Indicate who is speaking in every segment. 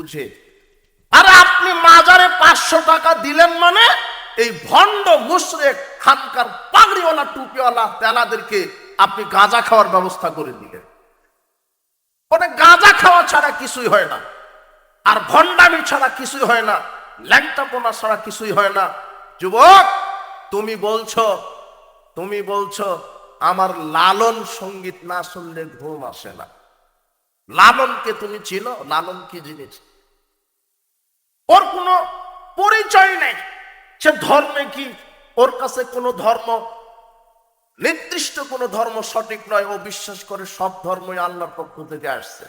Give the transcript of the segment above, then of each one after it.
Speaker 1: বুঝে। আরে আপনি মাজারে পাঁচশো টাকা দিলেন মানে এই ভণ্ড মুশরেক খানকার পাগড়িওয়ালা, টুপিওয়ালা তেলাদেরকে আপনি গাঁজা খাওয়ার ব্যবস্থা করে দিলেন। ওটা গাঁজা খাওয়া ছাড়া কিছুই হয় না। আর ভণ্ডামি ছাড়া কিছুই হয় না। ল্যাংটাপোনা ছাড়া কিছুই হয় না। যুবক, তুমি বলছো তুমি বলছো, আমার লালন সংগীত না শুনলে ঘুম আসে না। লালনকে তুমি চিনো? লালন কি জিনিস? ওর কোনো পরিচয় নেই। সে ধর্মে কি ওর কাছে কোনো ধর্ম? নির্দিষ্ট কোনো ধর্ম সঠিক নয়। ও বিশ্বাস করে সব ধর্মই আল্লাহর পক্ষ থেকে আসছে।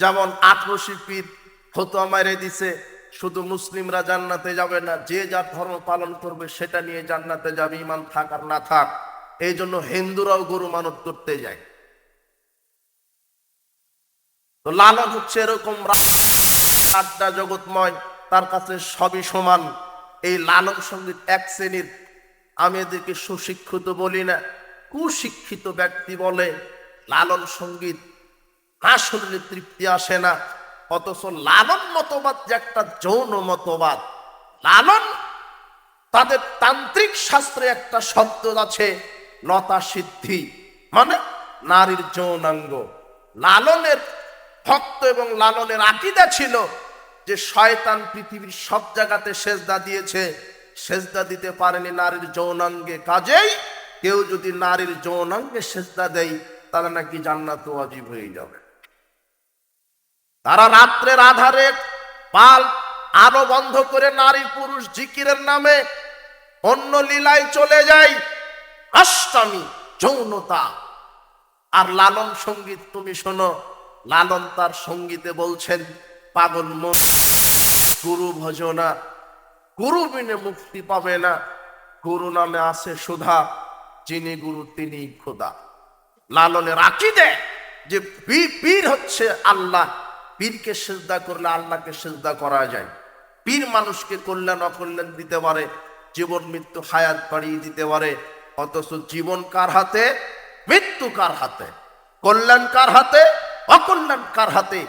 Speaker 1: যেমন আটরশি পীর ফতোয়া মারে দিছে, শুধু মুসলিমরা জান্নাতে যাবে না, যে যার ধর্ম পালন করবে সেটা নিয়ে জান্নাতে যাবে ইমান থাক আর না থাক। এই জন্য হিন্দুরাও গরু মানত করতে যায়। তো লালন হচ্ছে এরকম আড্ডা জগৎময়, তার কাছে সবই সমান। এই লালন সংগীত এক শ্রেণির। আমি এদেরকে সুশিক্ষিত বলি না, কুশিক্ষিত ব্যক্তি বলে। লালন সংগীত শুনলে তৃপ্তি আসে না, অথচ লালন মতবাদ যে একটা যৌন মতবাদ। লালন তাদের তান্ত্রিক শাস্ত্রে একটা শব্দ আছে, লতা সিদ্ধি মানে নারীর যৌনাঙ্গ। লালনের ভক্ত এবং লালনের আকিদা ছিল যে শয়তান পৃথিবীর সব জায়গাতে সেজদা দিয়েছে। সেজদা দিতে পারেনি নারীর যৌনাঙ্গে। কাজেই কেউ যদি নারীর যৌনাঙ্গে সেজদা দেয়, তাহলে নাকি জান্নাত ওয়াজিব হয়ে যাবে। তারা রাত্রের আধারে পাল আরও বন্ধ করে নারী পুরুষ জিকিরের নামে অন্য লীলায় চলে যায়। অষ্টমী, যৌনতা। আর লালন সংগীত তুমি শোনো লালন তার সঙ্গীতে বলছেন, পাগল মন, গুরু ভজনা গুরু বিনে মুক্তি পাবে না। গুরু নামে আছে সুধা, যিনি গুরু তিনি খোদা। লালনে রাখি দে যে পীর হচ্ছে আল্লাহ। পীরকে সেজদা করলে আল্লাহকে সেজদা করা যায়। পীর মানুষকে কল্যাণ, অকল্যাণ দিতে পারে, জীবন মৃত্যু হায়াত বাড়িয়ে দিতে পারে। অথচ জীবন কার হাতে? মৃত্যু কার হাতে? কল্যাণ কার হাতে? অকল্যাণ কার হাতে?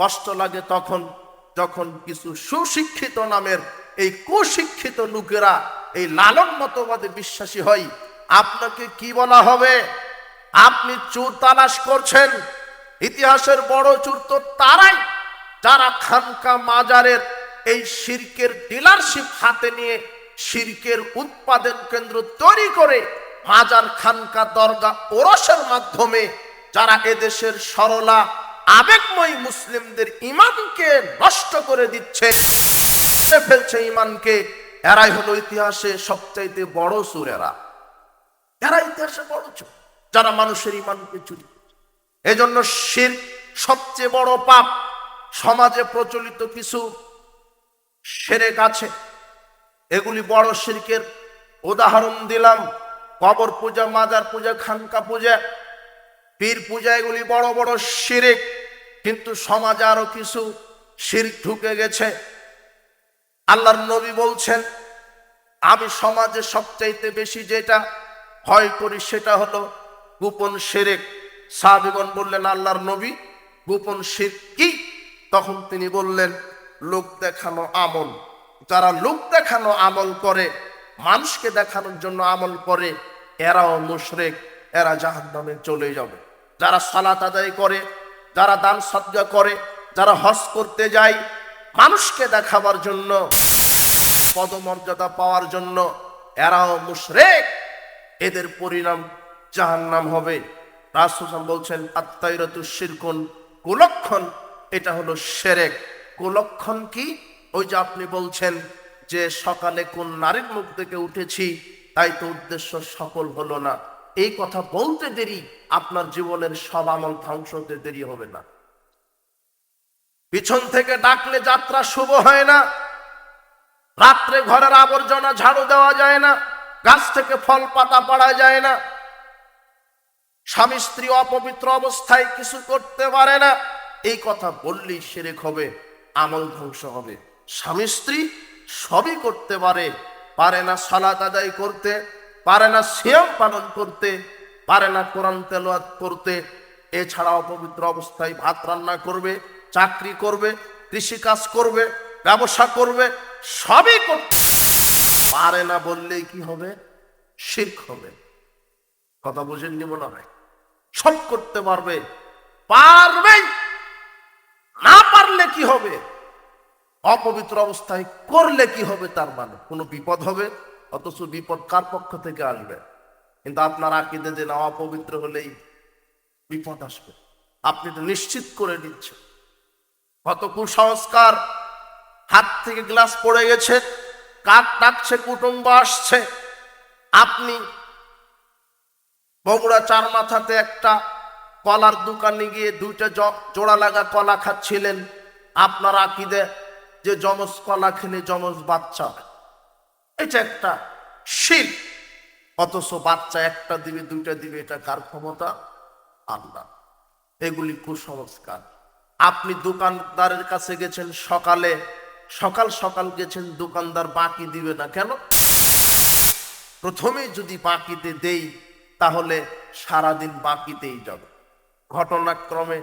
Speaker 1: কষ্ট লাগে তখন, যখন কিছু সুশিক্ষিত নামের এই কুশিক্ষিত লোকেরা, এই লালন মতবাদে বিশ্বাসী হয়। আপনাকে কি বলা হবে? আপনি চোর তালাশ করছেন। ইতিহাসের বড় চোর তো তারাই। যারা খানকা মাজারের এই শিরকের ডিলারশিপ হাতে নিয়ে শিরকের উৎপাদন কেন্দ্র তৈরি করে মাজার খানকা দরগা ওরসের মাধ্যমে যারা এদেশের সরলা, আবেগময় মুসলিমদের ইমানকে নষ্ট করে দিচ্ছে ফেলছে ইমানকে, এরাই হলো ইতিহাসে সবচাইতে বড় সুরেরা। এরা ইতিহাসে বড় চোর, যারা মানুষের ইমানকে চুরি এজন্য শির সবচেয়ে বড় পাপ সমাজে প্রচলিত কিছু সেরে আছে। এগুলি বড় শিরকের উদাহরণ দিলাম। কবর পূজা, মাজার পূজা, খানকা পূজা পীর পূজা এগুলি বড় বড় শিরিক, কিন্তু সমাজে আরও কিছু শির ঢুকে গেছে। আল্লাহর নবী বলছেন, আমি সমাজে সবচাইতে বেশি যেটা ভয় করি সেটা হলো গোপন শিরেক। সাহাবিগণ বললেন, আল্লাহর নবী, গোপন শির কি? তখন তিনি বললেন, লোক দেখানো আমল। যারা লোক দেখানো আমল করে, মানুষকে দেখানোর জন্য আমল করে, এরাও মুশরেক, এরা জাহান্নামে চলে যাবে। যারা সালাত আদায় করে, যারা দান সজ্জা করে, যারা হজ করতে যায়, মানুষকে দেখাবার জন্য, পদমর্যাদা পাওয়ার জন্য এরাও মুশরেক। এদের পরিণাম জাহান্নাম হবে। রাসুসাম বলছেন আত্মাইরতু শিরকুন, কুলক্ষণ। এটা হলো সেরেক। কুলক্ষণ কি? ওই যে আপনি বলছেন যে সকালে কোন নারীর মুখ থেকে উঠেছি, তাই তো উদ্দেশ্য সফল হলো না। এই কথা বলতে দেরি, আপনার জীবনের সব আমল ধ্বংস হতে দেরি হবে না। পিছন থেকে ডাকলে যাত্রা শুভ হয় না। রাত্রে ঘরের আবর্জনা ঝাড়ু দেওয়া যায় না। গাছ থেকে ফল পাতা পাড়া যায় না। স্বামী স্ত্রী অপবিত্র অবস্থায় কিছু করতে পারে না। এই কথা বললেই সেরেক হবে, আমল ধ্বংস হবে। স্বামী স্ত্রী সবই করতে পারে। পারে না সালাত আদায় করতে পারে না সিয়াম পালন করতে, পারে না কোরআন তেলাওয়াত করতে এছাড়া অপবিত্র অবস্থায় ভাত রান্না করবে, চাকরি করবে, কৃষিকাজ করবে, ব্যবসা করবে, সবই করতে পারে না বললেই কি হবে? শিখ হবে। কথা বুঝেননি মনে হয়? সব করতে পারবে। পারবে না পারলে কি হবে? অপবিত্র অবস্থায় করলে কি হবে তার মানে? কোনো বিপদ হবে? অথচ বিপদ কার পক্ষ থেকে আসবে? কিন্তু আপনার আকিদে যে না অপবিত্র হলেই বিপদ আসবে। আপনি তো নিশ্চিত করে দিচ্ছেন কত কুসংস্কার, হাত থেকে গ্লাস পড়ে গেছে, কাক ডাকছে, কুটুম্ব আসছে। আপনি বগুড়া চার মাথাতে একটা কলার দোকানে গিয়ে দুইটা জোড়া লাগা কলা খাচ্ছিলেন। আপনার আকিদে যে যমজ কলা খেলে যমজ বাচ্চা। এটা একটা শিল। অথচ বাচ্চা একটা দিবে দুইটা দিবে এটা কার ক্ষমতা? আল্লাহ। এগুলি কুসংস্কার। আপনি দোকানদারের কাছে গেছেন সকালে, সকাল সকাল গেছেন, দোকানদার বাকি দিবে না কেন? প্রথমে যদি বাকিতে দেই, তাহলে সারাদিন বাকিতেই যাবে। ঘটনাক্রমে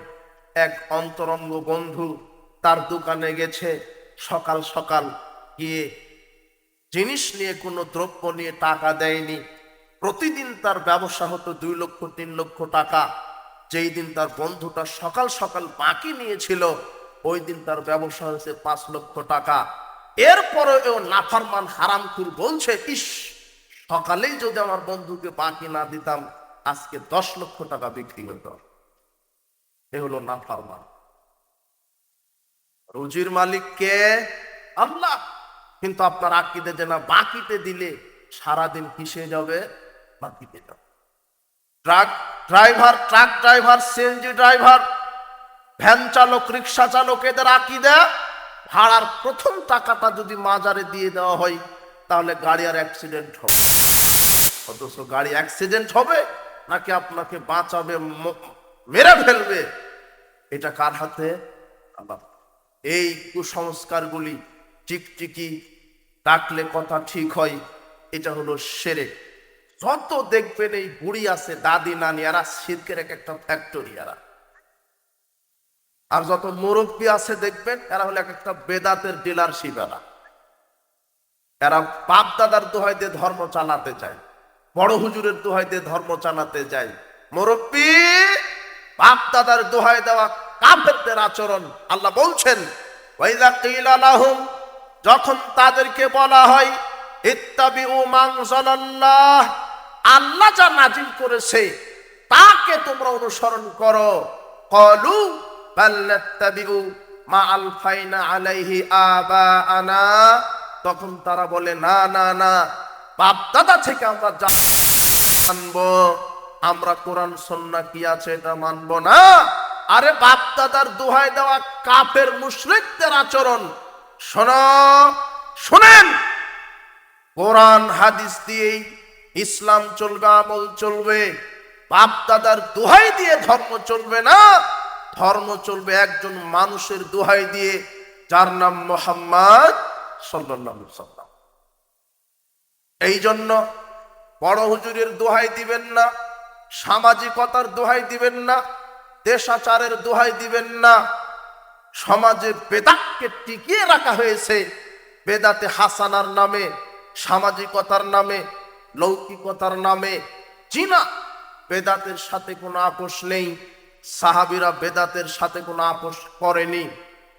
Speaker 1: এক অন্তরঙ্গ বন্ধু তার দোকানে গেছে, সকাল সকাল গিয়ে জিনিস নিয়ে কোনো দ্রব্য নিয়ে টাকা দেয়নি। প্রতিদিন তার ব্যবসা হতো দুই লক্ষ, তিন লক্ষ টাকা। যেই দিন তার বন্ধুটা সকাল সকাল বাকি নিয়েছিল, ওই দিন তার ব্যবসা হয়েছে পাঁচ লক্ষ টাকা। এরপরে ও নাফারমান হারামকুর বলছে, ইস, সকালেই যদি আমার বন্ধুকে বাকি না দিতাম, আজকে দশ লক্ষ টাকা বিক্রি হতো। এ হলো নাফারমান। রুজির মালিক কে? আল্লাহ। কিন্তু আপনার আকিদে যে না, বাকিতে দিলে সারাদিন কিসে যাবে বাকিতে যাবে। Truck driver truck driver, CNG driver, van চালক, রিক্সা চালক, এদের আকিদা ভাড়ার প্রথম টাকাটা যদি মাজারে দিয়ে দেওয়া হয়, তাহলে গাড়ি আর অ্যাক্সিডেন্ট হবে। অথচ গাড়ি অ্যাক্সিডেন্ট হবে, নাকি আপনাকে বাঁচাবে মেরে ফেলবে? এটা কার হাতে? এই কুসংস্কারগুলি টিকটিকি ডাকলে কথা ঠিক হয়, এটা হলো সেরে যত দেখবেন এই বুড়ি আছে, দাদি, নানি, এরা সিরকের এক একটা ফ্যাক্টরি এরা। আর যত মুরব্বী আছে দেখবেন, এরা হলো এক একটা বেদাতের ডিলারশিপ এরা। এরা বাপ দাদার দোহাই দিয়ে ধর্ম চালাতে চায়, বড় হুজুরের দোহাই দিয়ে ধর্ম চালাতে যায় মুরব্বী বাপ দাদার দোহাই দেওয়া কাফেরদের আচরণ, আল্লাহ বলছেন ওয়াইদা কিলা লাহুম যখন তাদেরকে বলা হয়, ইত্তাবিউ মানজালাল্লাহ আল্লাহ যা নাজিল করেছে, তাকে তোমরা অনুসরণ করো। কলু বাল্লাত্তাবিউ মা আলফাইনা আলাইহি আবাআনা তখন তারা বলে, না না না বাপ দাদা থেকে আমরা যা মানবো, আমরা কোরআন, সন্না কি আছে এটা মানবো না। আরে বাপ দাদার দোহাই দেওয়া কাফের মুশরিকদের আচরণ শোনো, শোনেন। কোরআন, হাদিস দিয়েই ইসলাম চলবে, আমল চলবে। বাপ দাদার দোহাই দিয়ে ধর্ম চলবে না। ধর্ম চলবে একজন মানুষের দোহাই দিয়ে, যার নাম মোহাম্মদ সাল্লাম এই জন্য বড় হুজুরের দোহাই দিবেন না, সামাজিকতার দোহাই দিবেন না, দেশাচারের দোহাই দিবেন না সমাজে বেদাতকে টিকিয়ে রাখা হয়েছে। বেদাতে হাসানার নামে, সামাজিকতার নামে, লৌকিকতার নামে। চীনা বেদাতের সাথে কোনো আপোষ নেই। সাহাবিরা বেদাতের সাথে কোনো আপোষ করেনি।